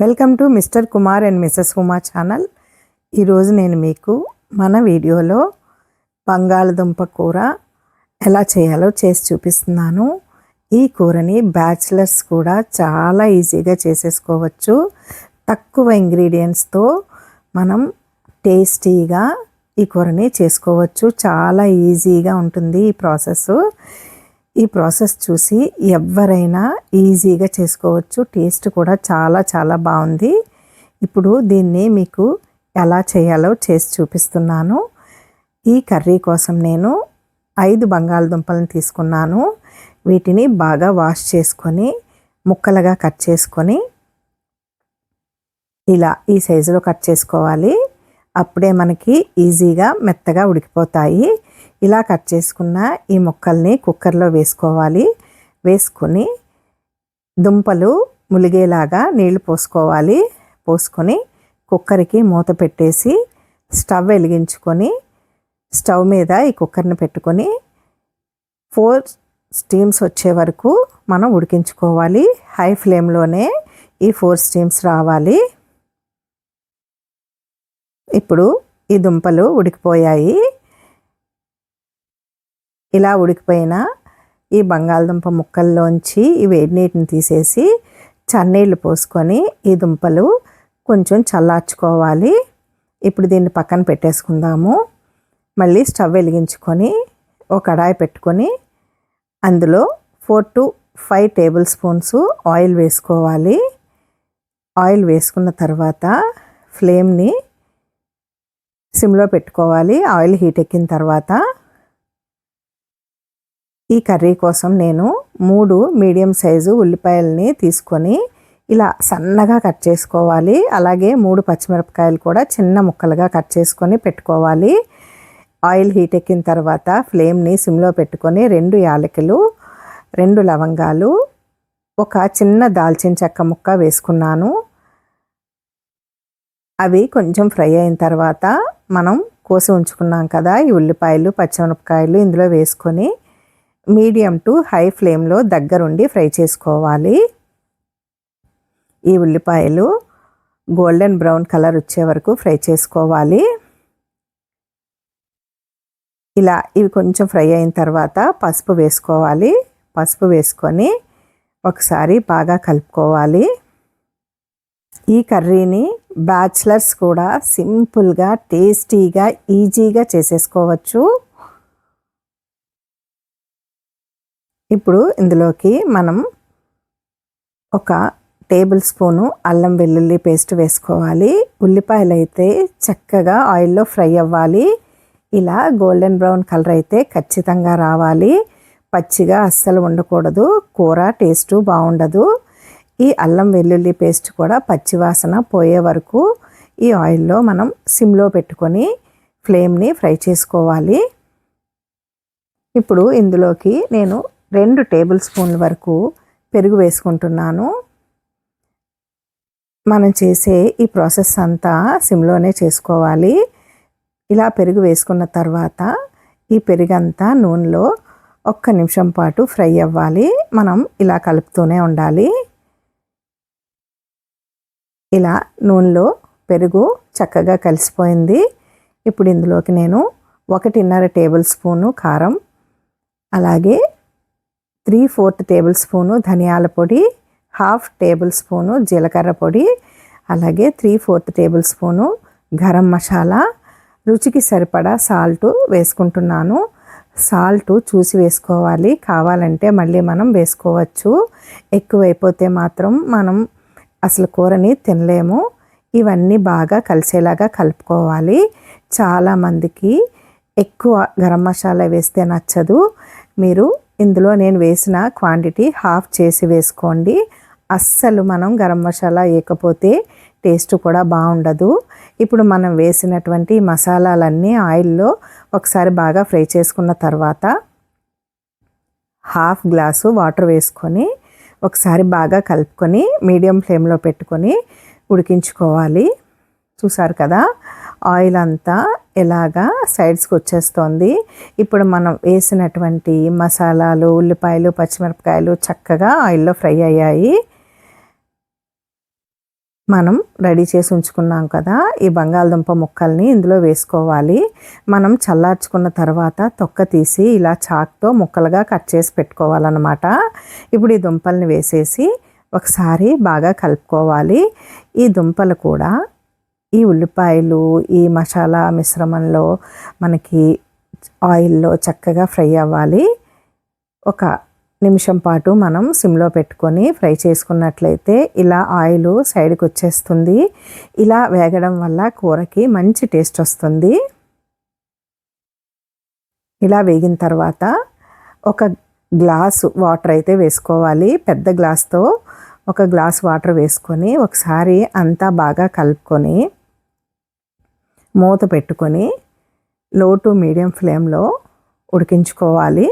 Welcome to Mr Kumar and Mrs Uma channel. ఈరోజు నేను మీకు మన వీడియోలో బంగాళదుంప కూర ఎలా చేయాలో చేసి చూపిస్తున్నాను. ఈ కూరని బ్యాచిలర్స్ కూడా చాలా ఈజీగా చేసేసుకోవచ్చు. తక్కువ ఇంగ్రీడియంట్స్తో మనం టేస్టీగా ఈ కూరని చేసుకోవచ్చు. చాలా ఈజీగా ఉంటుంది ఈ ప్రాసెస్. ఈ ప్రాసెస్ చూసి ఎవరైనా ఈజీగా చేసుకోవచ్చు. టేస్ట్ కూడా చాలా చాలా బాగుంది. ఇప్పుడు దీన్ని మీకు ఎలా చేయాలో చేసి చూపిస్తున్నాను. ఈ కర్రీ కోసం నేను ఐదు బంగాళదుంపలను తీసుకున్నాను. వీటిని బాగా వాష్ చేసుకొని ముక్కలుగా కట్ చేసుకొని ఇలా ఈ సైజులో కట్ చేసుకోవాలి. అప్పుడే మనకి ఈజీగా మెత్తగా ఉడికిపోతాయి. ఇలా కట్ చేసుకున్న ఈ ముక్కల్ని కుక్కర్లో వేసుకోవాలి. వేసుకొని దుంపలు ములిగేలాగా నీళ్ళు పోసుకోవాలి. పోసుకొని కుక్కర్కి మూత పెట్టేసి స్టవ్ వెలిగించుకొని స్టవ్ మీద ఈ కుక్కర్ని పెట్టుకొని ఫోర్ స్టీమ్స్ వచ్చే వరకు మనం ఉడికించుకోవాలి. హై ఫ్లేమ్లోనే ఈ ఫోర్ స్టీమ్స్ రావాలి. ఇప్పుడు ఈ దుంపలు ఉడికిపోయాయి. ఇలా ఉడికిపోయిన ఈ బంగాళదుంప ముక్కల్లోంచి ఈ వేడి నీటిని తీసేసి చన్నీళ్ళు పోసుకొని ఈ దుంపలు కొంచెం చల్లార్చుకోవాలి. ఇప్పుడు దీన్ని పక్కన పెట్టేసుకుందాము. మళ్ళీ స్టవ్ వెలిగించుకొని ఒక కడాయి పెట్టుకొని అందులో four to five tablespoons oil వేసుకోవాలి. ఆయిల్ వేసుకున్న తర్వాత ఫ్లేమ్ని సిమ్లో పెట్టుకోవాలి. ఆయిల్ హీట్ ఎక్కిన తర్వాత ఈ కర్రీ కోసం నేను మూడు మీడియం సైజు ఉల్లిపాయల్ని తీసుకొని ఇలా సన్నగా కట్ చేసుకోవాలి. అలాగే మూడు పచ్చిమిరపకాయలు కూడా చిన్న ముక్కలుగా కట్ చేసుకొని పెట్టుకోవాలి. ఆయిల్ హీట్ ఎక్కిన తర్వాత ఫ్లేమ్ని సిమ్లో పెట్టుకొని రెండు యాలకులు రెండు లవంగాలు ఒక చిన్న దాల్చిన చెక్క ముక్క వేసుకున్నాను. అవి కొంచెం ఫ్రై అయిన తర్వాత మనం కోసి ఉంచుకున్నాం కదా ఈ ఉల్లిపాయలు పచ్చిమిరపకాయలు ఇందులో వేసుకొని మీడియం టు హై ఫ్లేమ్లో దగ్గరుండి ఫ్రై చేసుకోవాలి. ఈ ఉల్లిపాయలు గోల్డెన్ బ్రౌన్ కలర్ వచ్చే వరకు ఫ్రై చేసుకోవాలి. ఇలా ఇవి కొంచెం ఫ్రై అయిన తర్వాత పసుపు వేసుకోవాలి. పసుపు వేసుకొని ఒకసారి బాగా కలుపుకోవాలి. ఈ కర్రీని బ్యాచిలర్స్ కూడా సింపుల్గా టేస్టీగా ఈజీగా చేసేసుకోవచ్చు. ఇప్పుడు ఇందులోకి మనం ఒక టేబుల్ స్పూను అల్లం వెల్లుల్లి పేస్ట్ వేసుకోవాలి. ఉల్లిపాయలు అయితే చక్కగా ఆయిల్లో ఫ్రై అవ్వాలి. ఇలా గోల్డెన్ బ్రౌన్ కలర్ అయితే ఖచ్చితంగా రావాలి. పచ్చిగా అస్సలు ఉండకూడదు కూర టేస్టు బాగుండదు. ఈ అల్లం వెల్లుల్లి పేస్ట్ కూడా పచ్చివాసన పోయే వరకు ఈ ఆయిల్లో మనం సిమ్లో పెట్టుకొని ఫ్లేమ్ని ఫ్రై చేసుకోవాలి. ఇప్పుడు ఇందులోకి నేను రెండు టేబుల్ స్పూన్ల వరకు పెరుగు వేసుకుంటున్నాను. మనం చేసే ఈ ప్రాసెస్ అంతా సిమ్లోనే చేసుకోవాలి. ఇలా పెరుగు వేసుకున్న తర్వాత ఈ పెరుగంతా నూనెలో ఒక్క నిమిషం పాటు ఫ్రై అవ్వాలి. మనం ఇలా కలుపుతూనే ఉండాలి. ఇలా నూనెలో పెరుగు చక్కగా కలిసిపోయింది. ఇప్పుడు ఇందులోకి నేను ఒకటిన్నర టేబుల్ స్పూను కారం అలాగే త్రీ ఫోర్త్ టేబుల్ స్పూను ధనియాల పొడి హాఫ్ టేబుల్ స్పూను జీలకర్ర పొడి అలాగే three fourth tablespoon garam masala. రుచికి సరిపడా సాల్ట్ వేసుకుంటున్నాను. సాల్ట్ చూసి వేసుకోవాలి. కావాలంటే మళ్ళీ మనం వేసుకోవచ్చు. ఎక్కువైపోతే మాత్రం మనం అసలు కూరని తినలేము. ఇవన్నీ బాగా కలిసేలాగా కలుపుకోవాలి. చాలామందికి ఎక్కువ గరం మసాలా వేస్తే నచ్చదు. మీరు ఇందులో నేను వేసిన క్వాంటిటీ హాఫ్ చేసి వేసుకోండి. అస్సలు మనం గరం మసాలా వేయకపోతే టేస్ట్ కూడా బాగుండదు. ఇప్పుడు మనం వేసినటువంటి మసాలాలన్నీ ఆయిల్లో ఒకసారి బాగా ఫ్రై చేసుకున్న తర్వాత హాఫ్ గ్లాసు వాటర్ వేసుకొని ఒకసారి బాగా కలుపుకొని మీడియం ఫ్లేమ్లో పెట్టుకొని ఉడికించుకోవాలి. చూసారు కదా? ఆయిల్ అంతా ఎలాగా సైడ్స్కి వచ్చేస్తుంది. ఇప్పుడు మనం వేసినటువంటి మసాలాలు ఉల్లిపాయలు పచ్చిమిరపకాయలు చక్కగా ఆయిల్లో ఫ్రై అయ్యాయి. మనం రెడీ చేసి ఉంచుకున్నాం కదా ఈ బంగాళదుంప ముక్కల్ని ఇందులో వేసుకోవాలి. మనం చల్లార్చుకున్న తర్వాత తొక్క తీసి ఇలా చాక్తో ముక్కలుగా కట్ చేసి పెట్టుకోవాలన్నమాట. ఇప్పుడు ఈ దుంపల్ని వేసేసి ఒకసారి బాగా కలుపుకోవాలి. ఈ దుంపలు కూడా ఈ ఉల్లిపాయలు ఈ మసాలా మిశ్రమంలో మనకి ఆయిల్లో చక్కగా ఫ్రై అవ్వాలి. ఒక నిమిషం పాటు మనం సిమ్లో పెట్టుకొని ఫ్రై చేసుకున్నట్లయితే ఇలా ఆయిల్ సైడ్కి వచ్చేస్తుంది. ఇలా వేగడం వల్ల కూరకి మంచి టేస్ట్ వస్తుంది. ఇలా వేగిన తర్వాత ఒక గ్లాసు వాటర్ అయితే వేసుకోవాలి. పెద్ద గ్లాస్తో ఒక గ్లాస్ వాటర్ వేసుకొని ఒకసారి అంతా బాగా కలుపుకొని మూత పెట్టుకొని లో టు మీడియం ఫ్లేమ్లో ఉడికించుకోవాలి.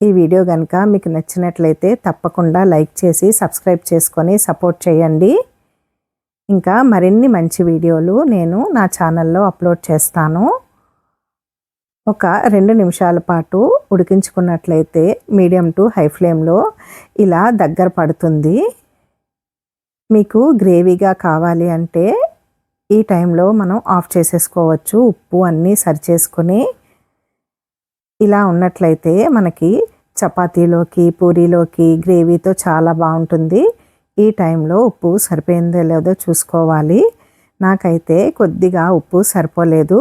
ఈ వీడియో కనుక మీకు నచ్చినట్లయితే తప్పకుండా లైక్ చేసి సబ్స్క్రైబ్ చేసుకొని సపోర్ట్ చేయండి. ఇంకా మరిన్ని మంచి వీడియోలు నేను నా ఛానల్లో అప్లోడ్ చేస్తాను. ఒక రెండు నిమిషాల పాటు ఉడికించుకున్నట్లయితే మీడియం టు హై ఫ్లేమ్లో ఇలా దగ్గర పడుతుంది. మీకు గ్రేవీగా కావాలి అంటే ఈ టైంలో మనం ఆఫ్ చేసేసుకోవచ్చు. ఉప్పు అన్నీ సరి చేసుకొని ఇలా ఉన్నట్లయితే మనకి చపాతీలోకి పూరీలోకి గ్రేవీతో చాలా బాగుంటుంది. ఈ టైంలో ఉప్పు సరిపోయిందో లేదో చూసుకోవాలి. నాకైతే కొద్దిగా ఉప్పు సరిపోలేదు.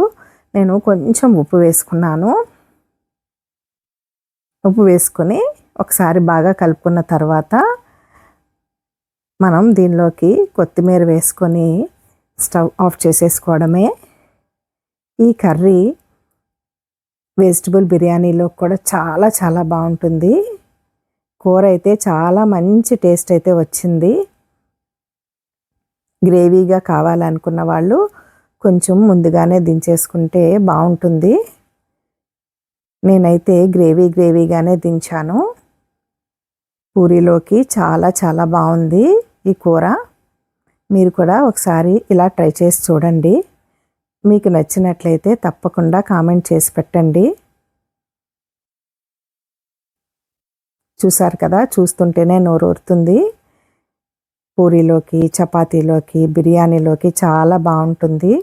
నేను కొంచెం ఉప్పు వేసుకున్నాను. ఉప్పు వేసుకొని ఒకసారి బాగా కలుపుకున్న తర్వాత మనం దీనిలోకి కొత్తిమీర వేసుకొని స్టవ్ ఆఫ్ చేసేసుకోవడమే. ఈ కర్రీ వెజిటబుల్ బిర్యానీలో కూడా చాలా చాలా బాగుంటుంది. కూర అయితే చాలా మంచి టేస్ట్ అయితే వచ్చింది. గ్రేవీగా కావాలనుకున్న వాళ్ళు కొంచెం ముందుగానే దించేసుకుంటే బాగుంటుంది. నేనైతే గ్రేవీ గ్రేవీగానే దించాను. పూరీలోకి చాలా చాలా బాగుంది ఈ కూర. మీరు కూడా ఒకసారి ఇలా ట్రై చేసి చూడండి. మీకు నచ్చినట్లయితే తప్పకుండా కామెంట్ చేసి పెట్టండి. చూసారు కదా చూస్తుంటేనే నోరూరుతుంది పూరీలోకి చపాతీలోకి బిర్యానీలోకి చాలా బాగుంటుంది.